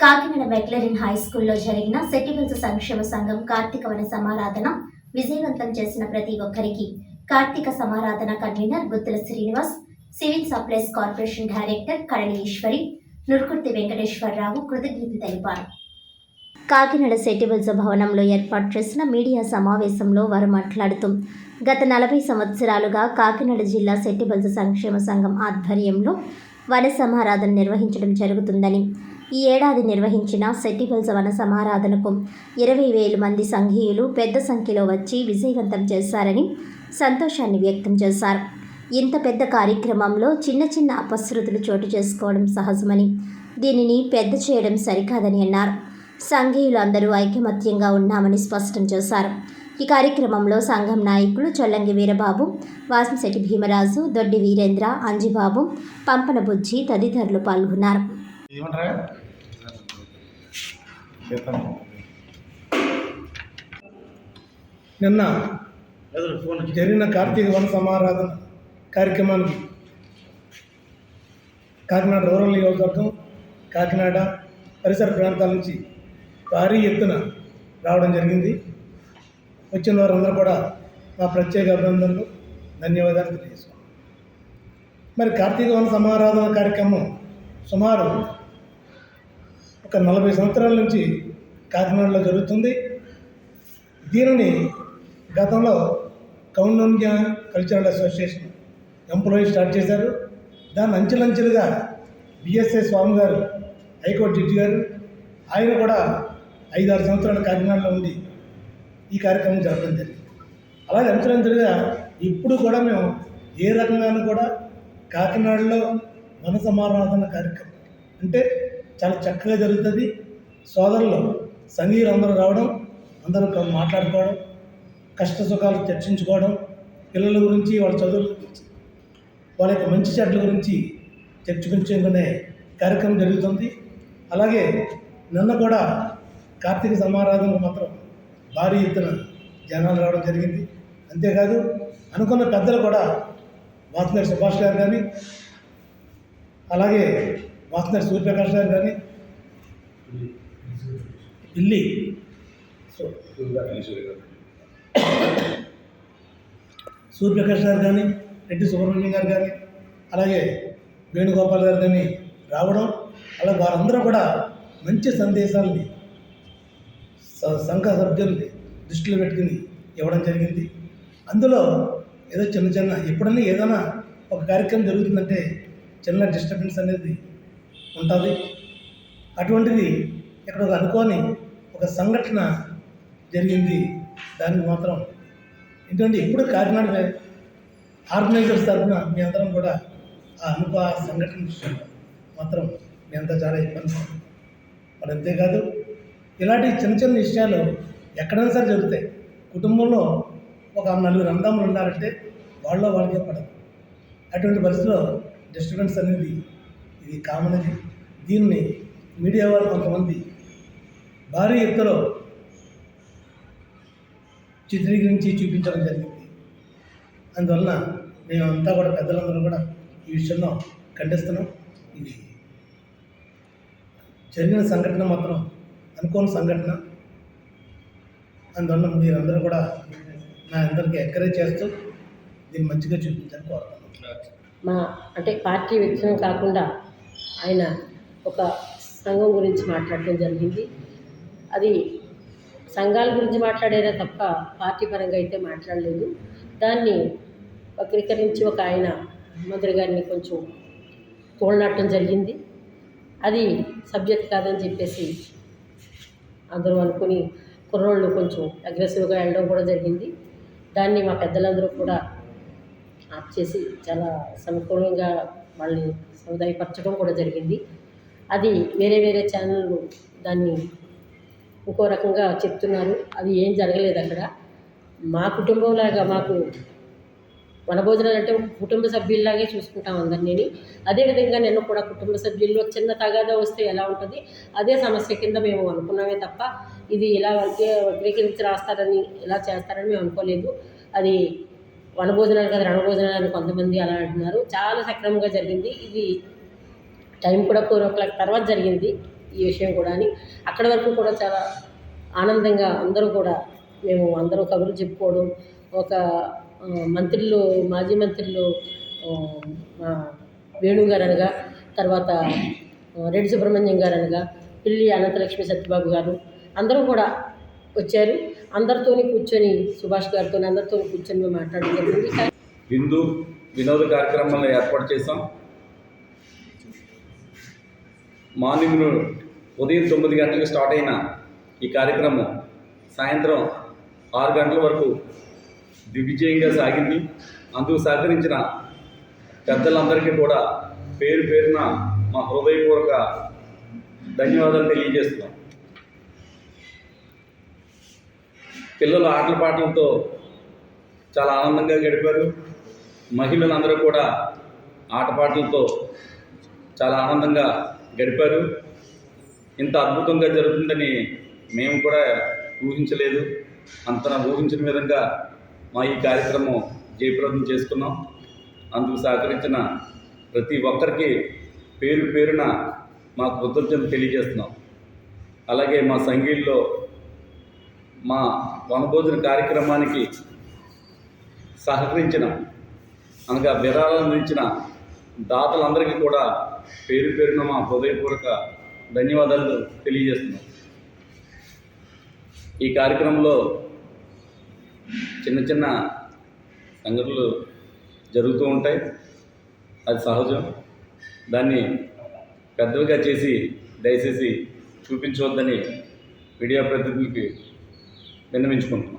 Kakinada McLaren high స్కూల్లో జరిగిన settles సంక్షేమ సంఘం కార్తీక వన సమారాధన విజయవంతం చేసిన ప్రతి ఒక్కరికి Karthika Samaradhana convener Guttula Srinivas civil supplies corporation director Kalani Eswari Nurkurthi Venkateswararao కృతజ్ఞతలు తెలిపారు. కాకినాడ సెటిబుల్స్ భవనంలో ఏర్పాటు చేసిన మీడియా సమావేశంలో వారు మాట్లాడుతూ గత నలభై సంవత్సరాలుగా కాకినాడ జిల్లా సెటిబుల్స్ సంక్షేమ సంఘం ఆధ్వర్యంలో వన సమారాధన నిర్వహించడం జరుగుతుందని ఈ ఏడాది నిర్వహించిన సెటిబుల్స్ వన సమారాధనకు ఇరవై వేల మంది సంఘీయులు పెద్ద సంఖ్యలో వచ్చి విజయవంతం చేశారని సంతోషాన్ని వ్యక్తం చేశారు. ఇంత పెద్ద కార్యక్రమంలో చిన్న చిన్న అపశృతులు చోటు చేసుకోవడం సహజమని దీనిని పెద్ద చేయడం సరికాదని అన్నారు. సంఘీయులు అందరూ ఐకమత్యంగా ఉన్నామని స్పష్టం చేశారు. ఈ కార్యక్రమంలో సంఘం నాయకులు చొల్లంగి వీరబాబు వాసంశెట్టి భీమరాజు దొడ్డి వీరేంద్ర అంజిబాబు పంపన బుజ్జి తదితరులు పాల్గొన్నారు. ఏమంటారా? చేస్తాను నిన్న జరిగిన కార్తీక వన సమారాధన కార్యక్రమానికి కాకినాడ రూరల్ నియోజకవర్గం కాకినాడ పరిసర ప్రాంతాల నుంచి భారీ ఎత్తున రావడం జరిగింది. వచ్చిన వారందరూ కూడా మా ప్రత్యేక అభినందనలు ధన్యవాదాలు తెలియజేసుకున్నాం మరి కార్తీక వన సమారాధన కార్యక్రమం సుమారు ఒక నలభై సంవత్సరాల నుంచి కాకినాడలో జరుగుతుంది. దీనిని గతంలో Koundinya cultural association employee start చేశారు. దాన్ని అంచెలంచెలుగా బిఎస్ఏ స్వామి గారు హైకోర్టు జడ్జి గారు ఆయన కూడా ఐదారు సంవత్సరాలు కాకినాడలో ఉండి ఈ కార్యక్రమం జరగడం జరిగింది. అలాగే అంచెలంచెలుగా ఇప్పుడు కూడా మేము ఏ రకంగానూ కూడా కాకినాడలో మన సమారాధన కార్యక్రమం అంటే చాలా చక్కగా జరుగుతుంది. సోదరులు సంగీలు అందరూ రావడం అందరూ మాట్లాడుకోవడం కష్ట సుఖాలు చర్చించుకోవడం పిల్లల గురించి వాళ్ళ చదువుల గురించి వాళ్ళ యొక్క మంచి చెడ్ల గురించి చర్చించుకునే కార్యక్రమం జరుగుతుంది. అలాగే నిన్న కూడా కార్తీక సమారాధనకు మాత్రం భారీ ఎత్తున జనాలు రావడం జరిగింది. అంతేకాదు అనుకున్న పెద్దలు కూడా వాసునర్ సుభాష్ గారు కానీ అలాగే వాసునర్ సూర్యప్రకాష్ గారు కానీ? ఢిల్లీ సో సూర్యప్రకాష్ గారు కానీ రెడ్డి సుబ్రహ్మణ్యం గారు కానీ అలాగే వేణుగోపాల్ గారు కానీ రావడం అలా వారందరూ కూడా మంచి సందేశాలని సంఘ సభ్యుల్ని దృష్టిలో పెట్టుకుని ఇవ్వడం జరిగింది. అందులో ఏదో చిన్న చిన్న ఎప్పుడన్నా ఏదైనా ఒక కార్యక్రమం జరుగుతుందంటే చిన్న డిస్టర్బెన్స్ అనేది ఉంటుంది. అటువంటిది ఇక్కడ ఒక అనుకోని ఒక సంఘటన జరిగింది. దానికి మాత్రం ఎందుకంటే ఎప్పుడు కాకినాడ ఆర్గనైజర్స్ తరఫున మీ అందరం కూడా ఆ అనుభవ ఆ సంఘటన విషయంలో మాత్రం మీ అంతా చాలా ఇబ్బంది. మరి అంతేకాదు ఇలాంటి చిన్న చిన్న విషయాలు ఎక్కడైనా సరే జరుగుతాయి. కుటుంబంలో ఒక నలుగురు అందములు ఉన్నారంటే వాళ్ళ వాళ్ళకే పడదు. అటువంటి పరిస్థితిలో డిస్టర్బెన్స్ అనేది ఇది కామన్ అది దీన్ని మీడియా వాళ్ళు కొంతమంది భారీ ఎత్తులో చిత్రీకరించి చూపించడం జరిగింది. అందువలన మేమంతా కూడా పెద్దలందరూ కూడా ఈ విషయంలో ఖండిస్తున్నాం. ఇది జరిగిన సంఘటన మాత్రం అనుకోని సంఘటన. అందువల్ల మీరందరూ కూడా నా అందరికీ ఎంకరేజ్ చేస్తూ దీన్ని మంచిగా చూపించాలని కోరుతున్నాను మా అంటే పార్టీ విషయం కాకుండా ఆయన ఒక సంఘం గురించి మాట్లాడటం జరిగింది. అది సంఘాల గురించి మాట్లాడేదే తప్ప పార్టీ పరంగా అయితే మాట్లాడలేదు. దాన్ని వక్రీకరించి ఒక ఆయన మంత్రి గారిని కొంచెం తోలనట్టం జరిగింది. అది సబ్జెక్ట్ కాదని చెప్పేసి అందరూ అనుకుని కుర్రోళ్ళు కొంచెం అగ్రెసివ్గా వెళ్ళడం కూడా జరిగింది. దాన్ని మా పెద్దలందరూ కూడా ఆప్ చేసి చాలా సమకూలంగా వాళ్ళని ఉదయపరచడం కూడా జరిగింది. అది వేరే వేరే ఛానళ్ళు దాన్ని ఇంకో రకంగా చెప్తున్నారు. అది ఏం జరగలేదు అక్కడ. మా కుటుంబంలాగా మాకు వనభోజనాలు అంటే కుటుంబ సభ్యుల్లాగే చూసుకుంటాం అందరినీ. అదేవిధంగా నేను కూడా కుటుంబ సభ్యుల్లో చిన్న తగాదా వస్తే ఎలా ఉంటుంది? అదే సమస్య కింద మేము అనుకున్నామే తప్ప ఇది ఇలా వగ్గే వర్గీకరించి రాస్తారని ఇలా చేస్తారని మేము అనుకోలేదు. అది వనభోజనాలు కదా రణభోజనాలు అని కొంతమంది అలా అంటున్నారు. చాలా సక్రమంగా జరిగింది. ఇది టైం కూడా ఫోర్ ఓ క్లాక్ తర్వాత జరిగింది ఈ విషయం కూడా అని. అక్కడి వరకు కూడా చాలా ఆనందంగా అందరూ కూడా మేము అందరూ కబుర్లు చెప్పుకోవడం ఒక మంత్రులు మాజీ మంత్రులు మా వేణు గారు అనగా తర్వాత రెడ్డి సుబ్రహ్మణ్యం గారు అనగా పిల్లి అనంతలక్ష్మి సత్యబాబు గారు అందరూ కూడా వచ్చారు. అందరితోని కూర్చొని సుభాష్ గారితో అందరితో కూర్చొని మేము మాట్లాడడం జరిగింది. వినోద కార్యక్రమాలను ఏర్పాటు చేసాం మార్నింగ్ ఉదయం తొమ్మిది గంటలకు స్టార్ట్ అయిన ఈ కార్యక్రమం సాయంత్రం ఆరు గంటల వరకు దిగ్విజయంగా సాగింది. అందుకు సహకరించిన పెద్దలందరికీ కూడా పేరు పేరున మా హృదయపూర్వక ధన్యవాదాలు తెలియజేస్తున్నాం. పిల్లలు ఆటల పాటలతో చాలా ఆనందంగా గడిపారు. మహిళలందరూ కూడా ఆటపాటలతో చాలా ఆనందంగా గడిపారు. ఇంత అద్భుతంగా జరుగుతుందని మేము కూడా ఊహించలేదు. అంత ఊహించిన విధంగా మా ఈ కార్యక్రమం జయప్రదం చేసుకున్నాం. అందుకు సహకరించిన ప్రతి ఒక్కరికి పేరు పేరున మా కృతజ్ఞతలు తెలియజేస్తున్నాం. అలాగే మా సంగీల్లో మా వనభోజన కార్యక్రమానికి సహకరించిన అనగా విరాళం అందించిన దాతలందరికీ కూడా పేరు పేరున మా హృదయపూర్వక ధన్యవాదాలు తెలియజేస్తున్నాం. ఈ కార్యక్రమంలో చిన్న చిన్న సంఘటనలు జరుగుతూ ఉంటాయి. అది సహజం. దాన్ని పెద్దవిగా చేసి దయచేసి చూపించవద్దని మీడియా ప్రతినిధులకి విన్నవించుకుంటున్నాం.